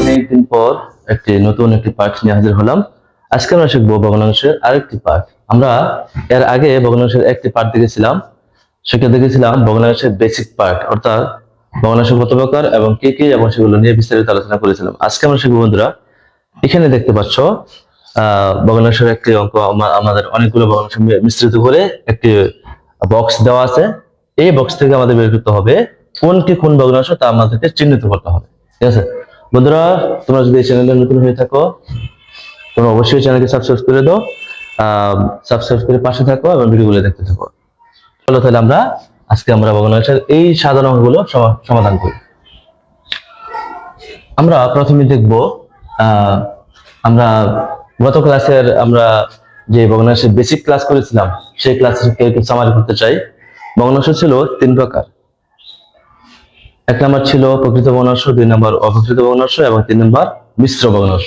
অনেকদিন পর একটি নতুন একটি পাঠ নিয়ে হাজির হলাম। আজকে আমরা শিখব ভগ্নাংশের আরেকটি পাঠ। আমরা এর আগে ভগ্নাংশের একটি পাঠ দেখেছিলাম। সেটা দেখেছিলাম ভগ্নাংশের বেসিক পার্ট অর্থাৎ ভগ্নাংশ কত প্রকার এবং কি কি এবং সেগুলো নিয়ে বিস্তারিত আলোচনা করেছিলাম। আজকে আমরা শিখব বন্ধুরা, এখানে দেখতে পাচ্ছ, আহ ভগ্নাংশের একটি অঙ্ক আমাদের অনেকগুলো ভগ্নাংশ মিশ্রিত করে একটি বক্স দেওয়া আছে। এই বক্স থেকে আমাদের বের করতে হবে কোনটি কোন ভগ্নাংশ তা আমাদেরকে চিহ্নিত করতে হবে। ঠিক আছে? বন্ধুরা, তোমরা যদি এই চ্যানেলে নতুন হয়ে থাকো, তোমরা অবশ্যই চ্যানেলকে সাবস্ক্রাইব করে দাও সাবস্ক্রাইব করে পাশে থাকো এবং ভিডিওগুলো দেখতে থাকো। চলো তাহলে আমরা আজকে আমরা ভগ্নাংশের এই সাধারণ অঙ্কগুলো সমা- সমাধান করি। আমরা প্রথমে দেখব আমরা গত ক্লাসের আমরা যে ভগ্নাংশের বেসিক ক্লাস করেছিলাম, সেই একটু সামারি করতে চাই। ভগ্নাংশ ছিল তিন প্রকার। এক নম্বর ছিল প্রকৃত ভগ্নাংশ দুই নম্বর অপ্রকৃত ভগ্নাংশ এবং তিন নম্বর মিশ্র ভগ্নাংশ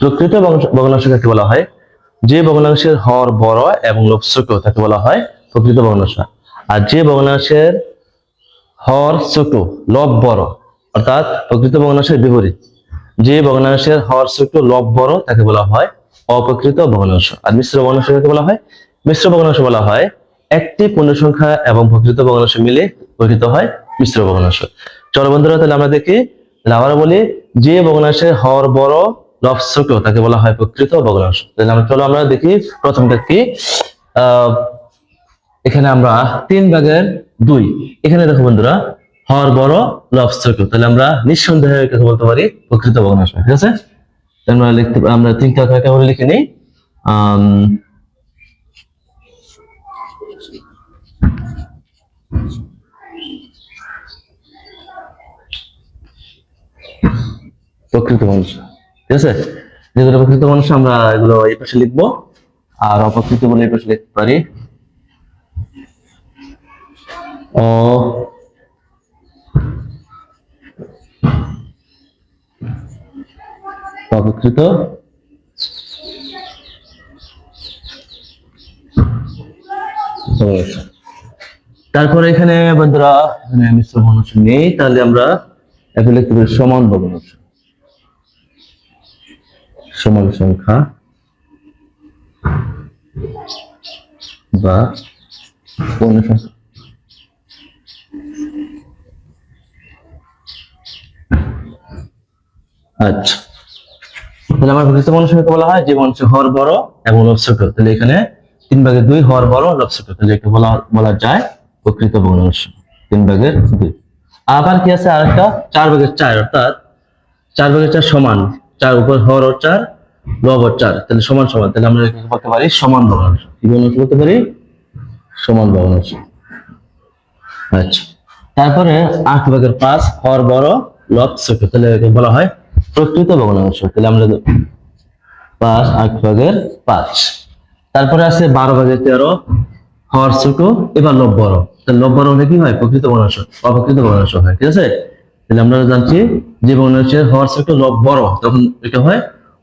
প্রকৃত ভগ্নাংশ- কাকে বলা হয়? যে ভগ্নাংশের হর বড় এবং ছোট তাকে বলা হয় প্রকৃত ভগ্নাংশ আর যে ভগ্নাংশের হর ছোট লব বড় অর্থাৎ প্রকৃত ভগ্নাংশের বিপরীত। যে ভগ্নাংশের হর ছোট লব বড় তাকে বলা হয় অপ্রকৃত ভগ্নাংশ আর মিশ্র ভগ্নাংশ কাকে বলা হয়? মিশ্র ভগ্নাংশ বলা হয় একটি পূর্ণ সংখ্যা এবং প্রকৃত ভগ্নাংশ মিলে গঠিত হয় মিশ্র ভগ্নাংশ। চলো বন্ধুরা তাহলে আমরা দেখি আমরা বলি যে ভগ্নাংশের হর বড় লব তাকে বলা হয় প্রকৃত ভগ্নাংশ। তাহলে আমরা চলো আমরা দেখি প্রথমটা কি। আহ এখানে আমরা তিন ভাগের দুই। এখানে দেখো বন্ধুরা হর বড় লব ছোট তাহলে আমরা নিঃসন্দেহে এটাকে বলতে পারি প্রকৃত ভগ্নাংশ ঠিক আছে? আমরা লিখতে আমরা তিনটা কয়েকটা করে লিখে নিই। আম, প্রকৃত মানুষ। ঠিক আছে? যেগুলো প্রকৃত মানুষ, আমরা এগুলো এই পাশে লিখব। আর অপ্রকৃত বলে এই পাশে লিখতে পারি। অ। অপকৃত তারপরে এখানে বন্ধুরা মিশ্র মানুষ নেই। তাহলে আমরা লিখতে পারি সমান ভগ্নাংশ। সমান সংখ্যা বা আচ্ছা। আমার প্রকৃত মানুষকে বলা হয় যে মানুষের হর বড় এবং লব ছোট তাহলে এখানে তিন ভাগের দুই, হর বড় ছোট তাহলে একে বলা বলা যায় প্রকৃত ভগ্নাংশ তিন ভাগের দুই। আবার কি আছে? আরেকটা, চার ভাগের চার, অর্থাৎ চার ভাগের চার সমান। চার উপর হর ও চার লব ও চার। তাহলে সমান সমান তাহলে আমরা এটাকে বলতে পারি সমান ভগ্নাংশ কি ভগ্নাংশ বলতে পারি? সমান ভগ্নাংশ আচ্ছা। তারপরে আট ভাগের পাঁচ হর বড় লব ছোট তাহলে বলা হয় প্রকৃত ভগ্নাংশ তাহলে আমরা পাঁচ আট ভাগের পাঁচ। তারপরে আছে বারো ভাগের তেরো হর ছোট এবার লব বড় তাহলে লব বড় হলে কি হয়? প্রকৃত ভগ্নাংশ অপ্রকৃত ভগ্নাংশ হয়। ঠিক আছে? তাহলে আমরা জানছি যে ভগ্নাংশের হর ছোট লব বড়, তখন এটা হয়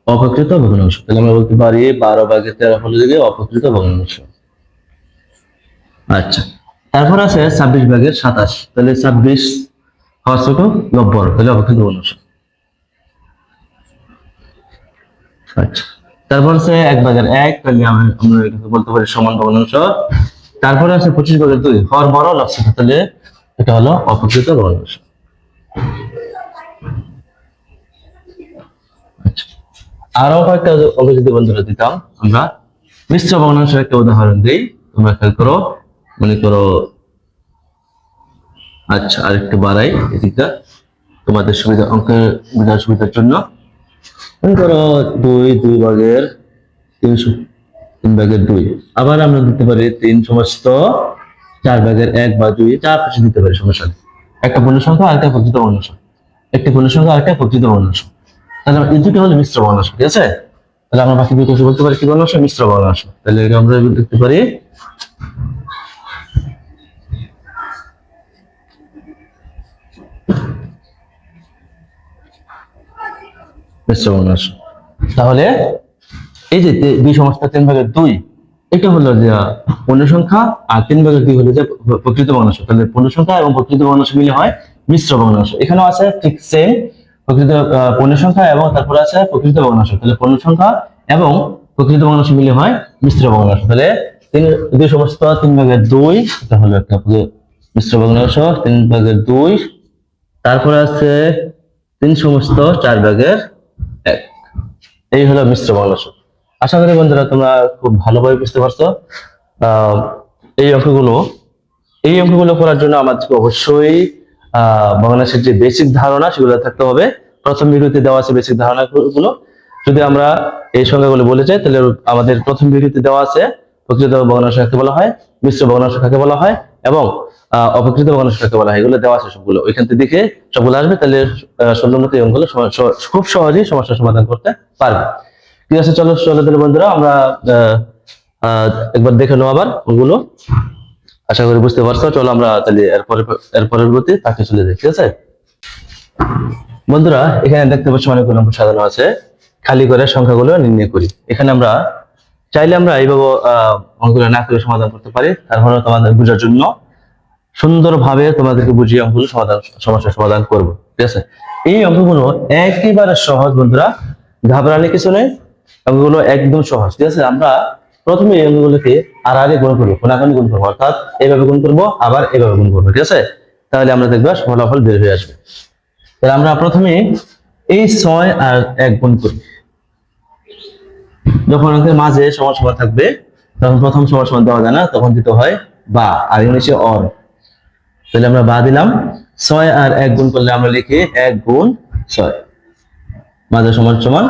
অপ্রকৃত ভগ্নাংশ। তাহলে আমরা বলতে পারি বারো ভাগের তেরো হলে যদি অপ্রকৃত ভগ্নাংশ। আচ্ছা তারপর আছে ছাব্বিশ ভাগের সাতাশ। তাহলে ছাব্বিশ হর ছোট লব বড়, তাহলে অপ্রকৃত ভগ্নাংশ। আচ্ছা তারপর আছে এক ভাগের এক, তাহলে আমরা বলতে পারি সমান ভগ্নাংশ। তারপরে আছে পঁচিশ ভাগের দুই, হর বড় লক্ষ তাহলে এটা হলো অপ্রকৃত ভগ্নাংশ। আরও কয়েকটা যদি বন্ধুরা দিতাম আমরা। মিশ্র ভগ্নাংশের একটা উদাহরণ দিই, তোমরা খেয়াল করো, মনে করো আচ্ছা আরেকটু বাড়াই এদিকটা। তোমাদের সুবিধা, অঙ্কের বোঝার সুবিধার জন্য। মনে করো দুই দুই ভাগের তিনশো, তিন ভাগের দুই। আবার আমরা দিতে পারি তিন সমস্ত চার ভাগের এক বা দুই, চার পাশে দিতে পারি সমস্যা। একটা পূর্ণ সংখ্যা আর একটা প্রকৃত ভগ্নাংশ একটি পূর্ণ সংখ্যা আর একটা প্রকৃত ভগ্নাংশ তাহলে আমরা এই দুটো হলো মিশ্র ভগ্নাংশ ঠিক আছে? তাহলে আমরা বাকি দুটো বলতে পারি কি ভগ্নাংশ মিশ্র ভগ্নাংশ তাহলে আমরা লিখতে পারি। মিশ্র ভগ্নাংশ তাহলে এই যে দুই সমস্ত তিন ভাগের দুই এটা হলো যে, পূর্ণ সংখ্যা আর তিন ভাগের দুই হলো যে, প্রকৃত ভগ্নাংশ তাহলে পূর্ণ সংখ্যা এবং প্রকৃত ভগ্নাংশ মিলে হয় মিশ্র ভগ্নাংশ এখানেও আছে ঠিক সেম প্রকৃত পূর্ণ সংখ্যা এবং তারপরে আছে প্রকৃত ভগ্নাংশ তাহলে পূর্ণ সংখ্যা এবং প্রকৃত ভগ্নাংশ মিলে হয় মিশ্র ভগ্নাংশ তাহলে তিন, দুই সমস্ত তিন ভাগের দুই, এটা হলো একটা মিশ্র ভগ্নাংশ তিন ভাগের দুই, তারপরে আছে তিন সমস্ত চার ভাগের এক। এই হলো মিশ্র ভগ্নাংশ আশা করি বন্ধুরা তোমরা খুব ভালোভাবে বুঝতে পারছ। এই অঙ্কগুলো এই অঙ্কগুলো করার জন্য আমাদেরকে অবশ্যই ভগ্নাংশের যে বেসিক ধারণা সেগুলো থাকতে হবে। প্রথম ভিডিওতে দেওয়া আছে বেসিক ধারণা গুলো যদি আমরা এই সংখ্যাগুলো বলে যাই তাহলে আমাদের প্রথম ভিডিওতে দেওয়া আছে। প্রকৃত ভগ্নাংশ কাকে বলা হয় মিশ্র ভগ্নাংশ কাকে বলা হয় এবং আহ, অপ্রকৃত ভগ্নাংশ কাকে বলা হয়। এগুলো দেওয়া আছে সবগুলো। ওইখান থেকে দেখে সবগুলো আসবে তাহলে মতো এই অঙ্কগুলো খুব সহজেই সমস্যার সমাধান করতে পারবে। ঠিক আছে, চলো চলো তাহলে বন্ধুরা, আমরা একবার দেখে নেব আবার ওগুলো। আশা করি বুঝতে পারছ। চলো আমরা তাহলে এরপরে এর পরবর্তী তাকে চলে যাই, ঠিক আছে? বন্ধুরা, এখানে দেখতে পাচ্ছি অনেক নম্বর সাজানো আছে। খালি করে সংখ্যাগুলো নির্ণয় করি। এখানে আমরা চাইলে আমরা এইভাবে অঙ্কগুলো না করে সমাধান করতে পারি। তারপরে তোমাদের বোঝার জন্য সুন্দরভাবে তোমাদেরকে বুঝিয়ে অঙ্কগুলো সমাধান, সমস্যার সমাধান করব, ঠিক আছে? এই অঙ্কগুলো একেবারে সহজ, বন্ধুরা। ঘাবড়ালে কিছু নেই। অঙ্কগুলো একদম সহজ। ঠিক আছে? আমরা প্রথমে এই অঙ্কগুলোকে আর আগে গুণ করব কোনাকানি গুণ করব। অর্থাৎ এইভাবে গুণ করব, আবার এইভাবে গুণ করব, ঠিক আছে? তাহলে আমরা দেখব ফলাফল বের হয়ে আসবে। তাহলে আমরা প্রথমে এই ছয় আর এক গুণ করি। যখন অঙ্কের মাঝে সমান সমান থাকবে, তখন প্রথম সমান সমান দেওয়া যায় না, তখন দিতে হয় বা। আর ইংলিশে অর। তাহলে আমরা বা দিলাম। ছয় আর এক গুণ করলে আমরা লিখি এক গুণ ছয়। মাঝে সমান সমান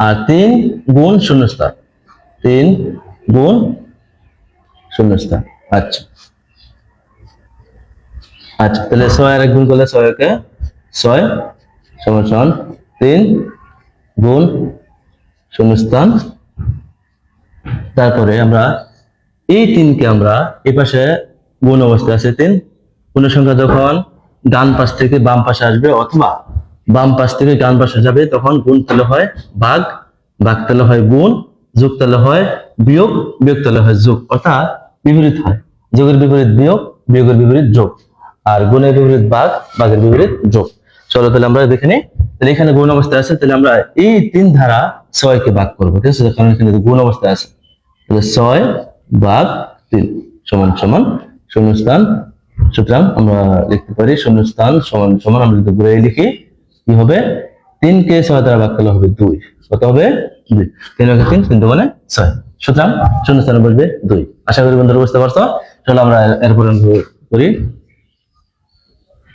আর তিন গুণ শূন্যস্থান। তিন গুণ শূন্যস্থান। আচ্ছা। আচ্ছা তাহলে ছয় আর এক গুণ করলে ছয়কে ছয় সমান তিন গুণ শূন্যস্থান। তারপরে আমরা এই তিনকে আমরা এই পাশে গুণ অবস্থায় আছে তিন। পূর্ণ সংখ্যা যখন ডান পাশ থেকে বাম পাশে আসবে অথবা বাম পাশ থেকে ডান পাশে যাবে, তখন গুণ তাহলে হয় ভাগ ভাগ তাহলে হয় গুণ, যোগ তাহলে হয় বিয়োগ বিয়োগ তাহলে হয় যোগ। অর্থাৎ বিপরীত হয়। যোগের বিপরীত বিয়োগ, বিয়োগের বিপরীত যোগ। আর গুণের বিপরীত ভাগ, ভাগের বিপরীত যোগ। চলো তাহলে আমরা দেখে নিই। তাহলে এখানে গুণ অবস্থায় আছে, তাহলে আমরা এই তিন ধারা ছয়কে ভাগ করব, ঠিক আছে? কারণ এখানে গুণ অবস্থায় আছে। তাহলে ছয় ভাগ তিন সমান সমান শূন্যস্থান। সুতরাং আমরা লিখতে পারি শূন্যস্থান সমান সমান, আমরা যদি ঘুরে লিখি কি হবে? তিনকে ছয় দ্বারা ভাগ করলে হবে দুই। কত হবে? দুই। তিন ভাগে তিন তিন মানে ছয়। সুতরাং শূন্যস্থানে বসবে দুই। আশা করি বন্ধুরা বুঝতে পারছ? চলো আমরা এরপর করি।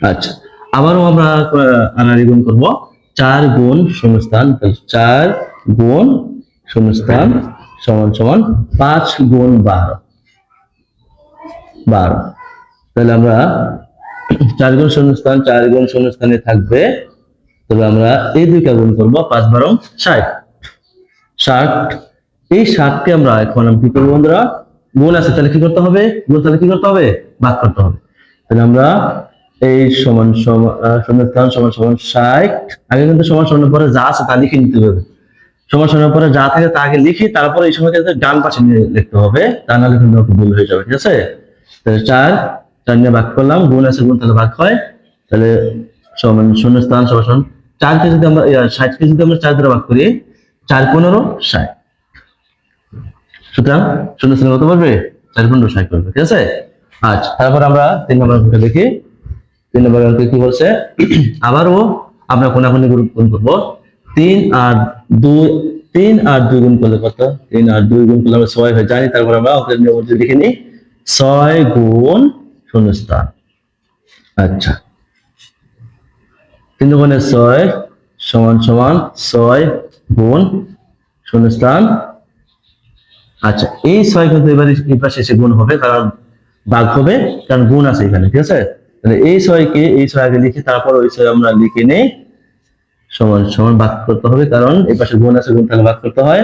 আচ্ছা আবারও আমরা আনারি গুণ করব। চার গুণ শূন্যস্থান তাহলে চার গুণ শূন্যস্থান সমান সমান পাঁচ গুণ বারো। বারো। তাহলে আমরা চার গুণ শূন্যস্থান চার গুণ শূন্যস্থানে থাকবে তবে আমরা এই দুইটা গুণ করব, পাঁচ বারো ষাট। ষাট, এই ষাটকে আমরা এখন কি করব বন্ধুরা? গুণ আছে, তাহলে কি করতে হবে? গুণ তাহলে কি করতে হবে? ভাগ করতে হবে। তাহলে আমরা এই সমান সমান সমান সমান ষাট, আগে কিন্তু সমান সমানের পরে যা আছে তা লিখে নিতে হবে। সমান সমানের পরে যা থাকে তা আগে লিখি, তারপরে এই সময়কে ডান পাশে নিয়ে লিখতে হবে। তা নাহলে কিন্তু ভুল হয়ে যাবে, ঠিক আছে? তাহলে চার চার নিয়ে ভাগ করলাম, গুণ আছে, গুণ তাহলে ভাগ হয়। তাহলে সমান শূন্যস্থান সমান সমান চারকে যদি আমরা ষাটকে যদি আমরা চার দ্বারা ভাগ করি, চার পনেরো ষাট। সুতরাং শূন্য স্থানে কত পারবে চার পনেরো ষাট করবে ঠিক আছে? আচ্ছা তারপর আমরা তিন নম্বর অঙ্কটা দেখি। তিন নম্বর অঙ্কে কি বলছে? আবারও আমরা কোনাকুনি গুণ গুণ করব। তিন আর দুই, তিন আর দুই গুণ করলে কত? তিন আর দুই গুণ করলে আমরা ছয় হয়ে জানি তারপর আমরা অঙ্কের নিয়ম দেখে নিই। ছয় গুণ শূন্য স্থান। আচ্ছা। তিন গুণে ছয় সমান সমান ছয় গুণ শূন্যস্থান। আচ্ছা এই ছয় কিন্তু এবার এই পাশে গুণ হবে, কারণ ভাগ হবে, কারণ গুণ আছে এখানে, ঠিক আছে? তাহলে এই ছয়কে, এই ছয় আগে লিখি তারপর ওই ছয় আমরা লিখে নেই। সমান সমান ভাগ করতে হবে, কারণ এই পাশে গুণ আছে, গুণ তাহলে ভাগ করতে হয়।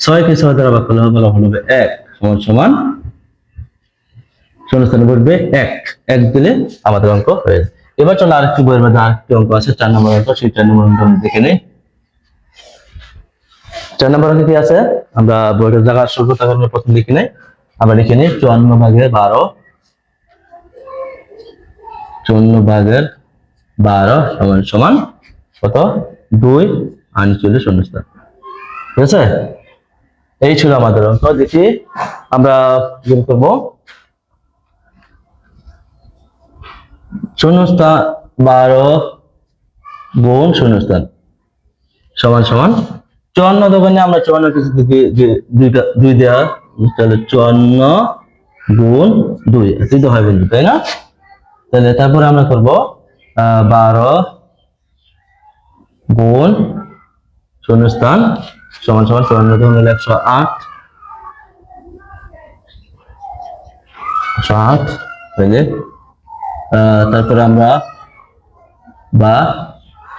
ছয়কে ছয় দ্বারা ভাগ করলে ফলাফল হবে এক, সমান সমান শূন্যস্থানে বসবে এক। এক দিলে আমাদের অঙ্ক হয়ে এবার চলো আরেকটি বইয়ের মধ্যে আরেকটি অঙ্ক আছে, চার নম্বর অঙ্ক, সেই চার নম্বর অঙ্ক দেখে নেই। চার নম্বর অঙ্কে কি আছে? আমরা বইটার জায়গা শুরু তখন প্রথম লিখে নেই। আমরা লিখে নিই, চুয়ান্ন ভাগের বারো। চুয়ান্ন ভাগের বারো সমান সমান কত? দুই হলো শূন্যস্থান ঠিক আছে? এই ছিল আমাদের অঙ্ক। দেখি আমরা করব। শূন্যস্থান বারো, গুণ শূন্যস্থান। সমান সমান। চুয়ান্ন দোকানে আমরা চুয়ান্ন কিছু দুইটা, দুই দেওয়া তাহলে চুয়ান্ন গুণ দুই। এতই তো হয় বন্ধু, তাই না? তাহলে তারপরে আমরা করব বারো গুণ শূন্যস্থান, সমান সমান, চুয়ান্ন দোকান একশো আট। একশো আট তারপরে আমরা বা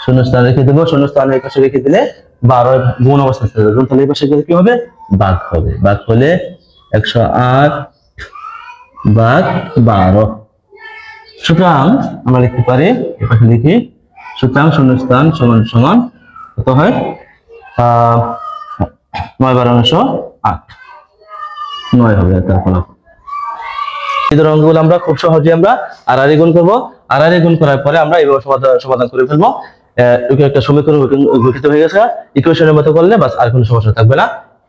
শূন্যস্থান রেখে দেবো। শূন্যস্থান এই পাশে রেখে দিলে বারো গুণ অবস্থা গুণ তাহলে এই পাশে গেলে কি হবে? বাঘ হবে। বাঘ হলে একশো আট বাঘ বারো। সুতরাং আমরা লিখতে পারি, এই পাশে লিখি, সুতরাং শূন্যস্থান সমান সমান কত হয়? আহ, নয় বারো আট। নয় হবে তার ফলাফল এই অঙ্কগুলো আমরা খুব সহজে আমরা আড়াআড়ি গুণ করব। আড়াআড়ি গুণ করার পরে আমরা এইভাবে সমাধান সমাধান করে ফেলব। একটা সমীকরণ গঠিত হয়ে গেছে। ইকুয়েশনের মতো করলে বাস আর কোনো সমস্যা থাকবে না।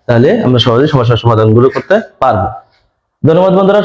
তাহলে আমরা সহজে সমস্যার সমাধানগুলো করতে পারব। ধন্যবাদ বন্ধুরা